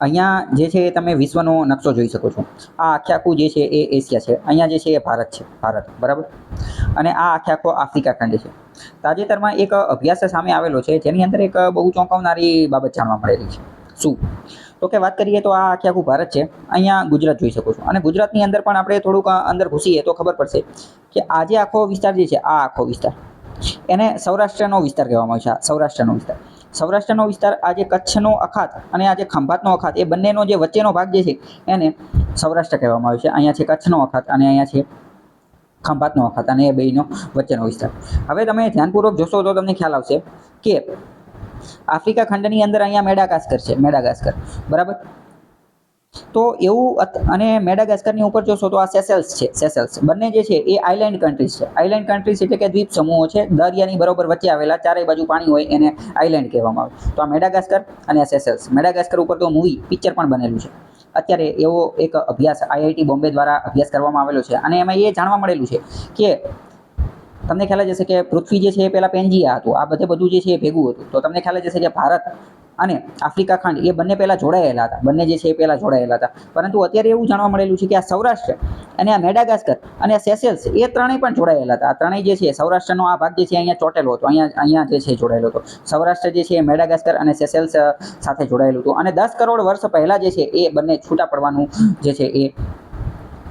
અહીંયા જે છે તમે વિશ્વનો નકશો જોઈ શકો છો. આ આખે આખું જે છે એ એશિયા છે. અહીંયા જે છે એ ભારત છે. ભારત. બરાબર? અને આ આખે આખો આફ્રિકા ખંડ છે. તાજેતરમાં એક અભ્યાસ સામે આવેલો છે. જેની અંદર એક બહુ ચોંકાવનારી બાબત જાણવા મળેલી છે. શું? તો કે વાત કરીએ તો આ આખે આખું ભારત છે. અહીંયા ગુજરાત જોઈ શકો છો. અને ગુજરાતની અંદર પણ આપણે થોડુંક અંદર ઘૂસીએ તો ખબર પડશે કે આ જે આખો વિસ્તાર જે છે, આ આખો વિસ્તાર. એને સૌરાષ્ટ્રનો વિસ્તાર કહેવામાં આવે છે. સૌરાષ્ટ્રનો વિસ્તાર. સૌરાષ્ટ્રનો વિસ્તાર આજે કચ્છનો અખાત અને આજે ખંભાતનો અખાત, એ બંનેનો જે વચ્ચેનો ભાગ જે છે, એને સૌરાષ્ટ્ર કહેવામાં આવે છે. અહીંયા છે કચ્છનો અખાત અને અહીંયા છે ખંભાતનો અખાત અને એ બેયનો વચ્ચેનો વિસ્તાર. હવે તમે ધ્યાનપૂર્વક જોશો તો તમને ખ્યાલ આવશે કે આફ્રિકા ખંડની અંદર અહીંયા મેડાગાસ્કર છે, મેડાગાસ્કર. બરાબર? તો એવું અને મેડાગાસ્કરની ઉપર જોશો તો આ સેસેલ્સ છે, સેસેલ્સ. બંને જે છે એ આઇલેન્ડ કન્ટ્રીઝ છે. આઇલેન્ડ કન્ટ્રીઝ એટલે કે દ્વીપ સમૂહો છે. દરિયાની બરોબર વચ્ચે આવેલા ચારેય બાજુ પાણી હોય એને આઇલેન્ડ કહેવામાં આવે તો આ મેડાગાસ્કર અને આ સેસેલ્સ. મેડાગાસ્કર ઉપર તો મૂવી પિક્ચર પણ બનેલું છે. અત્યારે એવો એક અભ્યાસ આઈઆઈટી બોમ્બે દ્વારા અભ્યાસ કરવામાં આવેલો છે અને એમાં એ જાણવા મળેલું છે કે તમને ખ્યાલ જ હશે કે પૃથ્વી જે છે એ પહેલાં પેન્જિયા હતું. આ બધે બધું જે છે એ ભેગું હતું. તો તમને ખ્યાલ જ હશે કે ભારત અને આફ્રિકા ખંડ, એ બંને પહેલાં જોડાયેલા હતા. બંને જે છે એ પહેલાં જોડાયેલા હતા. પરંતુ અત્યારે એવું જાણવા મળેલું છે કે આ સૌરાષ્ટ્ર અને આ મેડાગાસ્કર અને આ સેસેલ્સ એ ત્રણેય પણ જોડાયેલા હતા. આ ત્રણેય જે છે, સૌરાષ્ટ્રનો આ ભાગ જે છે અહીંયા ચોટેલો હતો. અહીંયા અહીંયા જે છે જોડાયેલો હતો. સૌરાષ્ટ્ર જે છે એ મેડાગાસ્કર અને સેસેલ્સ સાથે જોડાયેલું હતું. અને દસ કરોડ વર્ષ પહેલાં જે છે એ બંને છૂટા પડવાનું જે છે એ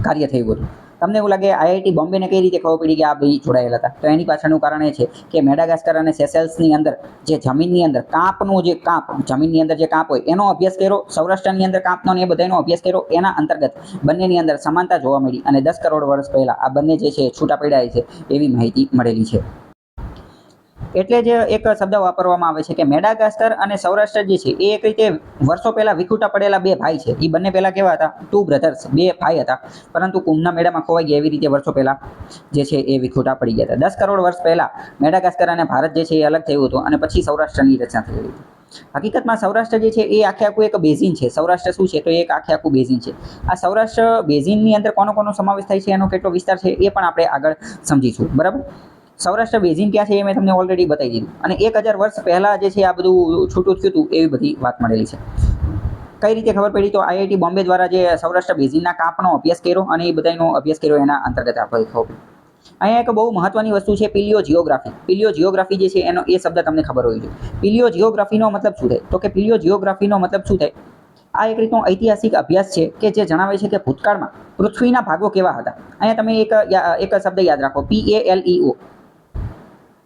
કાર્ય થયું હતું. તમને એવું લાગે આઈઆઈટી બોમ્બેને કઈ રીતે ખબર પડી કે આ ભાઈ જોડાયેલા હતા? તો એની પાછળનું કારણ એ છે કે મેડાગાસ્કર અને સેસેલ્સની અંદર જે જમીનની અંદર કાંપનું જે કાંપ, જમીનની અંદર જે કાંપ હોય, એનો અભ્યાસ કર્યો, સૌરાષ્ટ્રની અંદર કાંપનો એ બધાનો અભ્યાસ કર્યો, એના અંતર્ગત બંનેની અંદર સમાનતા જોવા મળી અને દસ કરોડ વર્ષ પહેલાં આ બંને જે છે છૂટા પડ્યા છે એવી માહિતી મળેલી છે. એટલે જ એક શબ્દ વાપરવામાં આવે છે કે મેડાગાસ્કર અને સૌરાષ્ટ્ર જે છે, એ એક રીતે વર્ષો પહેલા વિખૂટા પડેલા બે ભાઈ છે. એ બંને પહેલા કેવા હતા? ટુ બ્રધર્સ બે ભાઈ હતા. પરંતુ કુંભના મેળામાં ખોવાઈ ગયા એવી રીતે વર્ષો પહેલા જે છે, એ વિખૂટા પડી ગયા હતા. દસ કરોડ વર્ષ પહેલા મેડાગાસ્કર અને ભારત જે છે, એ અલગ થયું હતું અને પછી સૌરાષ્ટ્રની રચના થઈ હતી. હકીકતમાં સૌરાષ્ટ્ર જે છે, એ આખે આખું એક બેઝિન છે. સૌરાષ્ટ્ર શું છે? તો એક આખે આખું બેઝિન છે. આ સૌરાષ્ટ્ર બેઝિનની અંદર કોનો કોનો સમાવેશ થાય છે? એનો કેટલો વિસ્તાર છે? એ પણ આપણે આગળ સમજીશું. બરાબર? સૌરાષ્ટ્ર બેઝિન ક્યાં છે એ મેં તમને ઓલરેડી બતાવી દીધું. અને એક હજાર વર્ષ પહેલાં જે છે આ બધું છૂટું થયું હતું એવી બધી વાત મળેલી છે. કઈ રીતે ખબર પડી? તો આઈઆઈટી બોમ્બે દ્વારા જે સૌરાષ્ટ્ર બેઝિનના કાપનો અભ્યાસ કર્યો અને એ બધાનો અભ્યાસ કર્યો એના અંતર્ગત આપણે ખબર અહીંયા એક બહુ મહત્વની વસ્તુ છે પિલિયો જિયોગ્રાફી પિલિયો જિયોગ્રાફી જે છે એનો એ શબ્દ તમને ખબર હોવી જોઈએ. પિલિયો જિયોગ્રાફીનો મતલબ શું થાય? તો કે પિલિયો જિયોગ્રાફીનો મતલબ શું થાય? આ એક રીતનો ઐતિહાસિક અભ્યાસ છે કે જે જણાવે છે કે ભૂતકાળમાં પૃથ્વીના ભાગો કેવા હતા? અહીંયા તમે એક એક શબ્દ યાદ રાખો. P A L E O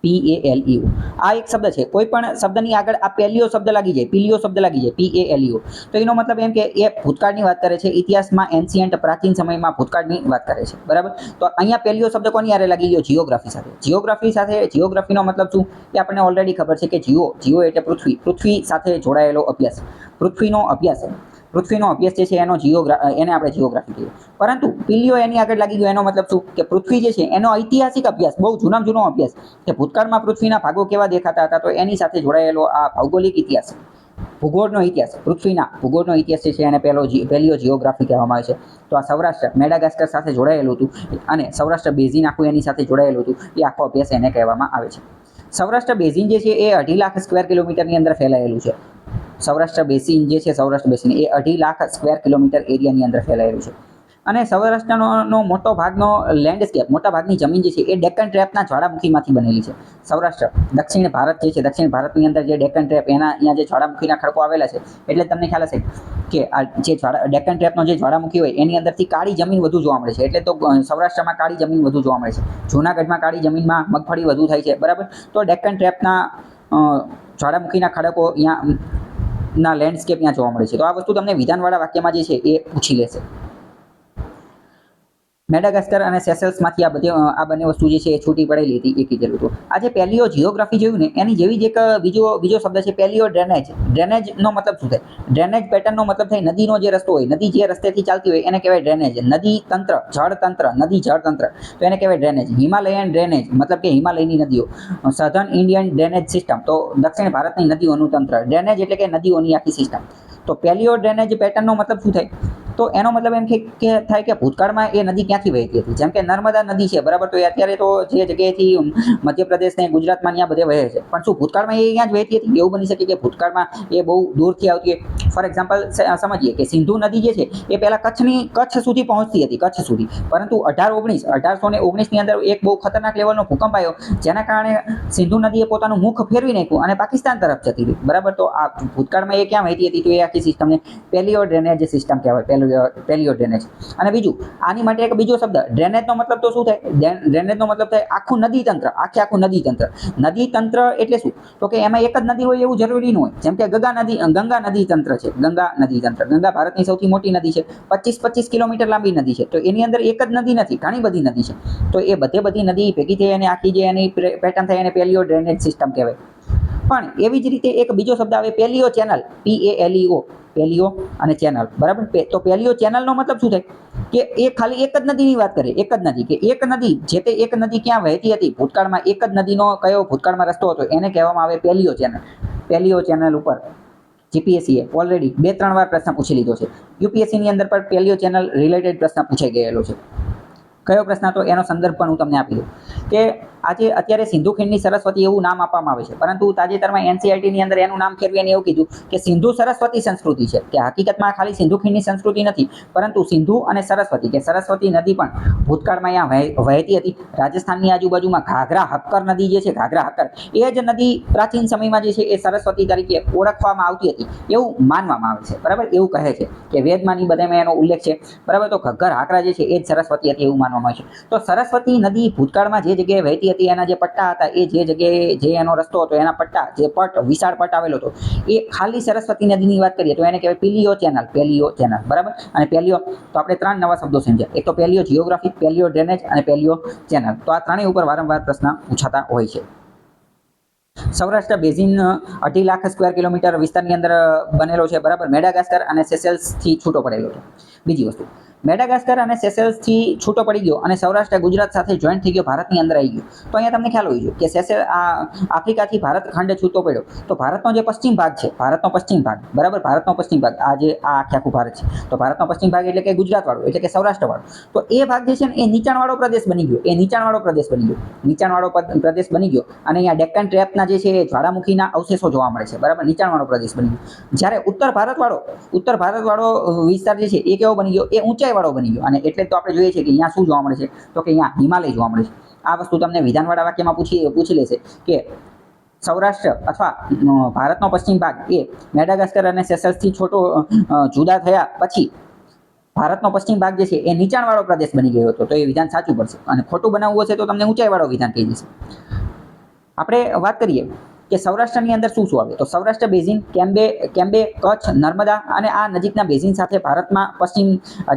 P A L U આ એક શબ્દ છે. કોઈ પણ શબ્દની આગળ આ પેલિયો શબ્દ લાગી જાય પિલિયો શબ્દ લાગી જાય પી એ એલ યુ તો એનો મતલબ એમ કે એ ભૂતકાળની વાત કરે છે, ઇતિહાસમાં એન્સિયન્ટ પ્રાચીન સમયમાં ભૂતકાળની વાત કરે છે. બરાબર? તો અહીંયા પેલિયો શબ્દ કોની યારે લાગી ગયો? જીઓગ્રાફી સાથે. જીઓગ્રાફી સાથે જીઓગ્રાફીનો મતલબ શું? એ આપણને ઓલરેડી ખબર છે કે જીઓ જીઓ એટલે પૃથ્વી. પૃથ્વી સાથે જોડાયેલો અભ્યાસ. પૃથ્વીનો અભ્યાસ. પૃથ્વીનો અભ્યાસ જે છે એનો જીઓગ્રા એને આપણે જીઓગ્રાફી કહીએ. પરંતુ પિલ્લીઓ એની આગળ લાગી ગયો, એનો મતલબ શું? કે પૃથ્વી જે છે, એનો ઐતિહાસિક અભ્યાસ, બહુ જૂનામાં જૂનો અભ્યાસ. કે ભૂતકાળમાં પૃથ્વીના ભાગો કેવા દેખાતા હતા, તો એની સાથે જોડાયેલો આ ભૌગોલિક ઇતિહાસ. ભૂગોળનો ઇતિહાસ, પૃથ્વીના ભૂગોળનો ઇતિહાસ જે છે, એને પહેલો પહેલીઓ જીઓગ્રાફી કહેવામાં આવે છે. તો આ સૌરાષ્ટ્ર, મેડાગાસ્કર સાથે જોડાયેલું હતું. અને સૌરાષ્ટ્ર બેઝિન આખું એની સાથે જોડાયેલું હતું. એ આખો અભ્યાસ એને કહેવામાં આવે છે. સૌરાષ્ટ્ર બેઝિન જે છે, એ અઢી લાખ સ્ક્વેર કિલોમીટરની અંદર ફેલાયેલું છે. સૌરાષ્ટ્ર બેસિન જે છે, સૌરાષ્ટ્ર બેસિન. એ અઢી લાખ સ્ક્વેર કિલોમીટર એરિયાની અંદર ફેલાયેલું છે. અને સૌરાષ્ટ્રનો મોટો ભાગનો લેન્ડસ્કેપ મોટા ભાગની જમીન જે છે, એ ડેક્કન ટ્રેપના જ્વાળામુખીમાંથી બનેલી છે. સૌરાષ્ટ્ર, દક્ષિણ ભારત જે છે, દક્ષિણ ભારતની અંદર જે ડેક્કન ટ્રેપ એના અહીંયા જે જ્વાળામુખીના ખડકો આવેલા છે. એટલે તમને ખ્યાલ હશે કે આ જે જ્વાળા ડેક્કન ટ્રેપનો જે જ્વાળામુખી હોય, એની અંદરથી કાળી જમીન વધુ જોવા મળે છે. એટલે તો સૌરાષ્ટ્રમાં કાળી જમીન વધુ જોવા મળે છે. જૂનાગઢમાં કાળી જમીનમાં મગફળી વધુ થાય છે. બરાબર? તો ડેક્કન ટ્રેપના જ્વાળામુખીના ખડકો અહીંયા ના લેન્ડસ્કેપ ત્યાં જોવા મળે છે. તો આ વસ્તુ તમને વિધાનવાળા વાક્યમાં જે છે એ પૂછી લેશે. મેડાગાસ્કર અને સેસેલ્સમાંથી આ બધી આ બંને વસ્તુ જે છે એ છૂટી પડેલી હતી એ કીધેલું હતું આ જે પેલિયો જીઓગ્રાફી જોયું ને, એની જેવી જ એક બીજો બીજો શબ્દ છે પેલિયો ડ્રેનેજ. ડ્રેનેજનો મતલબ શું થાય? ડ્રેનેજ પેટર્નનો મતલબ થાય નદીનો જે રસ્તો હોય, નદી જે રસ્તેથી ચાલતી હોય, એને કહેવાય ડ્રેનેજ. નદી તંત્ર, જળ તંત્ર, નદી જળ તંત્ર. તો એને કહેવાય ડ્રેનેજ. હિમાલયન ડ્રેનેજ, મતલબ કે હિમાલયની નદીઓ. સધર્ન ઇન્ડિયન ડ્રેનેજ સિસ્ટમ તો દક્ષિણ ભારતની નદીઓનું તંત્ર. ડ્રેનેજ એટલે કે નદીઓની આખી સિસ્ટમ તો પેલિયો ડ્રેનેજ પેટર્નનો મતલબ શું થાય? તો એનો મતલબ એમ કે થાય કે ભૂતકાળમાં એ નદી ક્યાંથી વહેતી હતી? જેમ કે નર્મદા નદી છે, બરાબર? તો એ અત્યારે તો જે જગ્યાએથી મધ્યપ્રદેશ ને ગુજરાતમાં ત્યાં બધે વહે છે. પણ શું ભૂતકાળમાં એ અહીંયા જ વહેતી હતી? એવું બની શકે કે ભૂતકાળમાં એ બહુ દૂરથી આવતી હોય? ફોર એક્ઝામ્પલ સમજીએ કે સિંધુ નદી જે છે, એ પહેલાં કચ્છની, કચ્છ સુધી પહોંચતી હતી, કચ્છ સુધી. પરંતુ અઢાર ઓગણીસ, અઢારસો ને ઓગણીસની અંદર એક બહુ ખતરનાક લેવલનો ભૂકંપ આવ્યો, જેના કારણે સિંધુ નદીએ પોતાનું મુખ ફેરવી નાખ્યું અને પાકિસ્તાન તરફ જતી હતી બરાબર? તો આ ભૂતકાળમાં એ ક્યાં વહેતી હતી? તો એ આખી સિસ્ટમને પેલિયો ડ્રેનેજ સિસ્ટમ કહેવાય પેલિયો પેલિયો ડ્રેનેજ અને બીજું, આની માટે એક બીજો શબ્દ ડ્રેનેજનો મતલબ તો શું થાય? ડ્રેનેજનો મતલબ થાય આખું નદી તંત્ર, આખે આખું નદી તંત્ર. નદી તંત્ર એટલે શું? તો કે એમાં એક જ નદી હોય એવું જરૂરી ન હોય. જેમ કે ગંગા નદી ગંગા નદી તંત્ર છે. ગંગા નદી તંત્ર. ગંગા ભારતની સૌથી મોટી નદી છે. પચીસ પચીસ કિલોમીટર લાંબી નદી છે. તો એની અંદર એક જ નદી નથી, ઘણી બધી નદી છે. તો એ બધે બધી નદી ભેગી થઈ અને આખી જે એની પેટર્ન થાય એને પહેલીઓ ડ્રેનેજ સિસ્ટમ કહેવાય. પણ એવી જ રીતે એક બીજો શબ્દ આવે પહેલીઓ ચેનલ પી એ એલ પહેલીઓ અને ચેનલ બરાબર? તો પહેલીઓ ચેનલનો મતલબ શું થાય? કે એ ખાલી એક જ નદીની વાત કરે, એક જ નદી. કે એક નદી, જે તે એક નદી ક્યાં વહેતી હતી? ભૂતકાળમાં એક જ નદીનો કયો ભૂતકાળમાં રસ્તો હતો? એને કહેવામાં આવે પેલિયો ચેનલ પેલિયો ચેનલ ઉપર. જીપીએસસીએ ઓલરેડી બે ત્રણ વાર પ્રશ્ન પૂછી લીધો છે. યુપીએસસીની અંદર પણ પેલિયો ચેનલ રિલેટેડ પ્રશ્ન પૂછાઈ ગયેલો છે. કયો પ્રશ્ન હતો? એનો સંદર્ભ પણ હું તમને આપી દઉં. કે આજે અત્યારે સિંધુ ખીણની સરસ્વતી એવું નામ આપવામાં આવે છે. પરંતુ તાજેતરમાં એનસીઆરટીની અંદર એનું નામ ફેરવી અને એવું કીધું કે સિંધુ સરસ્વતી સંસ્કૃતિ છે. કે હકીકતમાં ખાલી સિંધુ ખીણની સંસ્કૃતિ નથી, પરંતુ સિંધુ અને સરસ્વતી, કે સરસ્વતી નદી પણ ભૂતકાળમાં અહીંયા વહે- વહેતી હતી. રાજસ્થાનની આજુબાજુમાં ઘાઘરા હક્કર નદી જે છે, ઘાઘરા હક્કર, એ જ નદી પ્રાચીન સમયમાં જે છે, એ સરસ્વતી તરીકે ઓળખવામાં આવતી હતી એવું માનવામાં આવે છે. બરાબર? એવું કહે છે કે વેદમાંની બધામાં એનો ઉલ્લેખ છે. બરાબર? તો ઘગ્ગર હાકરા જે છે, એ જ સરસ્વતી હતી એવું માનવામાં આવે છે. તો સરસ્વતી નદી ભૂતકાળમાં જે જગ્યાએ વહેતી હતી, એના જે પટ્ટા હતા, એ જે જગ્યાએ જે એનો રસ્તો હતો, એના પટ્ટા, જે પટ, વિશાળ પટ આવેલો હતો, એ ખાલી સરસ્વતી નદીની વાત કરીએ તો એને કહેવાય પેલિયો ચેનલ પેલિયો ચેનલ, બરાબર? અને પેલિયો, તો આપણે ત્રણ નવા શબ્દો સમજ્યા. એક તો પેલિયો જિયોગ્રાફી પેલિયો ડ્રેનેજ અને પેલિયો ચેનલ તો આ ત્રણેય ઉપર વારંવાર પ્રશ્ન પૂછાતા હોય છે. સૌરાષ્ટ્ર બેઝિન અઢી લાખ સ્ક્વેર કિલોમીટર વિસ્તારની અંદર બનેલો છે, બરાબર? મેડાગાસ્કર અને સેસેલ્સથી છૂટો પડેલો છે. બીજી વસ્તુ મેડાગાસ્કર અને સેસેલ્સથી છૂટો પડી ગયો અને સૌરાષ્ટ્ર ગુજરાત સાથે જોઈન્ટ થઈ ગયો, ભારતની અંદર આવી ગયો. તો અહીંયા તમને ખ્યાલ હોય કે સેસેલ આ આફ્રિકાથી ભારત ખંડ છૂટો પડ્યો. તો ભારતનો જે પશ્ચિમ ભાગ છે, ભારતનો પશ્ચિમ ભાગ, બરાબર? ભારતનો પશ્ચિમ ભાગ, આ જે આ આખે આખું ભારત છે. તો ભારતનો પશ્ચિમ ભાગ એટલે કે ગુજરાતવાળો, એટલે કે સૌરાષ્ટ્રવાળો. તો એ ભાગ જે છે ને, એ નીચાણવાળો પ્રદેશ બની ગયો. એ નીચાણવાળો પ્રદેશ બની ગયો. નીચાણવાળો પ્રદેશ બની ગયો. અને અહીંયા ડેક્કન ટ્રેપના જે છે, એ જ્વાળામુખીના અવશેષો જોવા મળે છે. બરાબર? નીચાણવાળો પ્રદેશ બની ગયો. જ્યારે ઉત્તર ભારતવાળો ઉત્તર ભારતવાળો વિસ્તાર જે છે, એ કેવો બની ગયો? એ ઊંચાઈવાળો બની ગયો. અને એટલે તો આપણે જોઈએ છીએ કે અહીંયા શું જોવા મળે છે? તો કે અહીંયા હિમાલય જોવા મળે છે. આ વસ્તુ તમને વિધાનવાળા વાક્યમાં પૂછી પૂછી લેશે કે સૌરાષ્ટ્ર અથવા ભારતનો પશ્ચિમ ભાગ એ મેડાગાસ્કર અને સેસલ્સથી છોટો જુદા થયા પછી ભારતનો પશ્ચિમ ભાગ જે છે એ નીચાણવાળો પ્રદેશ બની ગયો હતો. તો એ વિધાન સાચું પડશે. અને ખોટું બનાવવું હશે તો તમને ઊંચાઈવાળો વિધાન કહી દેશે. આપણે વાત કરીએ કે સૌરાષ્ટ્રની અંદર શું શું આવે? તો Saurashtra basin, Cambay Cambay, Kutch, Narmada અને આ નજીકના બેઝિન સાથે ભારતમાં પશ્ચિમ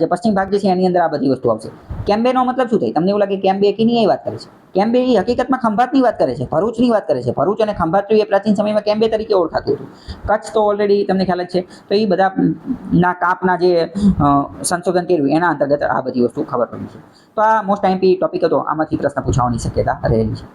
જે પશ્ચિમ ભાગ જે છે એની અંદર આ બધી વસ્તુ આવશે. કેમ્બેનો મતલબ શું થાય? તમને એવું લાગે કેમ્બે કીની વાત કરે છે. કેમ્બે એ હકીકતમાં ખંભાતની વાત કરે છે, ભરૂચની વાત કરે છે. ભરૂચ અને ખંભાત એ પ્રાચીન સમયમાં કેમ્બે તરીકે ઓળખાતું હતું. કચ્છ તો ઓલરેડી તમને ખ્યાલ જ છે. તો એ બધા ના કાપના જે સંશોધન કર્યું, એના અંતર્ગત આ બધી વસ્તુ ખબર પડી છે. તો આ મોસ્ટ આઈમ્પી ટોપિક હતો. આમાંથી પ્રશ્ન પૂછવાની શક્યતા રહેલી છે.